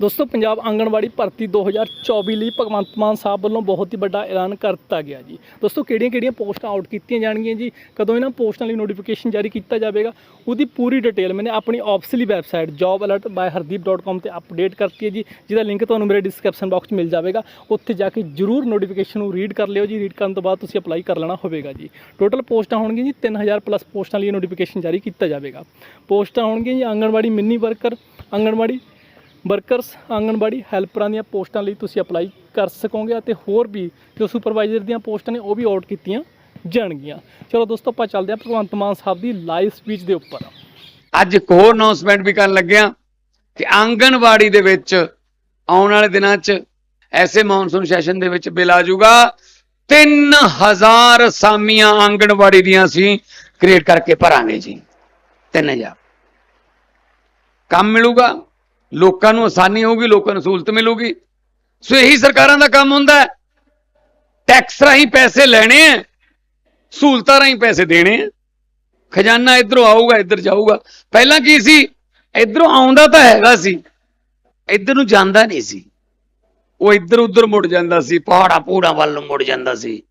ਦੋਸਤੋ, ਪੰਜਾਬ ਆਂਗਣਵਾੜੀ ਭਰਤੀ 2024 ਲਈ ਭਗਵੰਤ ਮਾਨ ਸਾਹਿਬ ਵੱਲੋਂ ਬਹੁਤ ਹੀ ਵੱਡਾ ਐਲਾਨ ਕਰ ਦਿੱਤਾ ਗਿਆ ਜੀ। ਦੋਸਤੋ, ਕਿਹੜੀਆਂ-ਕਿਹੜੀਆਂ ਪੋਸਟਾਂ ਆਊਟ ਕੀਤੀਆਂ ਜਾਣਗੀਆਂ ਜੀ? ਕਦੋਂ ਇਹਨਾਂ ਪੋਸਟਾਂ ਲਈ ਨੋਟੀਫਿਕੇਸ਼ਨ ਜਾਰੀ ਕੀਤਾ ਜਾਵੇਗਾ? ਉਹਦੀ ਪੂਰੀ ਡਿਟੇਲ ਮੈਨੇ ਆਪਣੀ ਆਫੀਸ਼ੀਅਲੀ ਵੈਬਸਾਈਟ jobalert.hardeep.com ਤੇ ਅਪਡੇਟ ਕਰਤੀ ਹੈ ਜੀ, ਜਿਹਦਾ ਲਿੰਕ ਤੁਹਾਨੂੰ ਮੇਰੇ ਡਿਸਕ੍ਰਿਪਸ਼ਨ ਬਾਕਸ 'ਚ ਮਿਲ ਜਾਵੇਗਾ। ਉੱਥੇ ਜਾ ਕੇ ਜਰੂਰ ਨੋਟੀਫਿਕੇਸ਼ਨ ਨੂੰ ਰੀਡ ਕਰ ਲਿਓ ਜੀ। ਰੀਡ ਕਰਨ ਤੋਂ ਬਾਅਦ ਤੁਸੀਂ ਅਪਲਾਈ ਕਰ ਲੈਣਾ ਹੋਵੇਗਾ ਜੀ। ਟੋਟਲ ਪੋਸਟਾਂ ਹੋਣਗੀਆਂ ਜੀ 3000 ਪਲੱਸ ਪੋਸਟਾਂ ਲਈ ਨੋਟੀਫਿਕੇਸ਼ਨ ਜਾਰੀ ਕੀਤਾ ਜਾਵੇਗਾ। ਪੋਸਟਾਂ ਹੋਣਗੀਆਂ ਜੀ anganwadi mini worker, anganwadi workers, anganwadi ਹੈਲਪਰਾਂ ਦੀਆਂ ਪੋਸਟਾਂ ਲਈ ਤੁਸੀਂ ਅਪਲਾਈ ਕਰ ਸਕੋਗੇ ਅਤੇ ਹੋਰ ਵੀ ਜੋ ਸੁਪਰਵਾਈਜ਼ਰ ਦੀਆਂ ਪੋਸਟਾਂ ਨੇ ਉਹ ਵੀ ਆਊਟ ਕੀਤੀਆਂ ਜਾਣਗੀਆਂ। ਚਲੋ ਦੋਸਤੋ, ਆਪਾਂ ਚੱਲਦੇ ਹਾਂ ਭਗਵੰਤ ਮਾਨ ਸਾਹਿਬ ਦੀ ਲਾਈਵ ਸਪੀਚ ਦੇ ਉੱਪਰ। ਅੱਜ ਇੱਕ ਹੋਰ ਅਨਾਉਂਸਮੈਂਟ ਵੀ ਕਰਨ ਲੱਗਿਆ ਕਿ ਆਂਗਣਵਾੜੀ ਦੇ ਵਿੱਚ ਆਉਣ ਵਾਲੇ ਦਿਨਾਂ 'ਚ ਐਸੇ ਮੌਨਸੂਨ ਸੈਸ਼ਨ ਦੇ ਵਿੱਚ ਬਿੱਲ ਆ ਜਾਊਗਾ। 3000 ਸਾਮੀਆਂ ਆਂਗਣਵਾੜੀ ਦੀਆਂ ਅਸੀਂ ਕ੍ਰੀਏਟ ਕਰਕੇ ਭਰਾਂਗੇ ਜੀ। 3000 ਕੰਮ ਮਿਲੂਗਾ। ਲੋਕਾਂ ਨੂੰ ਆਸਾਨੀ ਹੋਊਗੀ, ਲੋਕਾਂ ਨੂੰ ਸਹੂਲਤ ਮਿਲੂਗੀ। ਸੋ ਇਹੀ ਸਰਕਾਰਾਂ ਦਾ ਕੰਮ ਹੁੰਦਾ ਹੈ। ਟੈਕਸ ਰਾਹੀਂ ਪੈਸੇ ਲੈਣੇ ਆ ਸਹੂਲਤਾਂ ਰਾਹੀਂ ਪੈਸੇ ਦੇਣੇ ਆ ਖਜ਼ਾਨਾ ਇਧਰੋਂ ਆਊਗਾ, ਇੱਧਰ ਜਾਊਗਾ। ਪਹਿਲਾਂ ਕੀ ਸੀ? ਇਧਰੋਂ ਆਉਂਦਾ ਤਾਂ ਹੈਗਾ ਸੀ, ਇੱਧਰ ਨੂੰ ਜਾਂਦਾ ਨਹੀਂ ਸੀ। ਉਹ ਇੱਧਰ ਉੱਧਰ ਮੁੜ ਜਾਂਦਾ ਸੀ ਪਹਾੜਾ ਪੂੜਾ ਵੱਲ ਨੂੰ ਮੁੜ ਜਾਂਦਾ ਸੀ।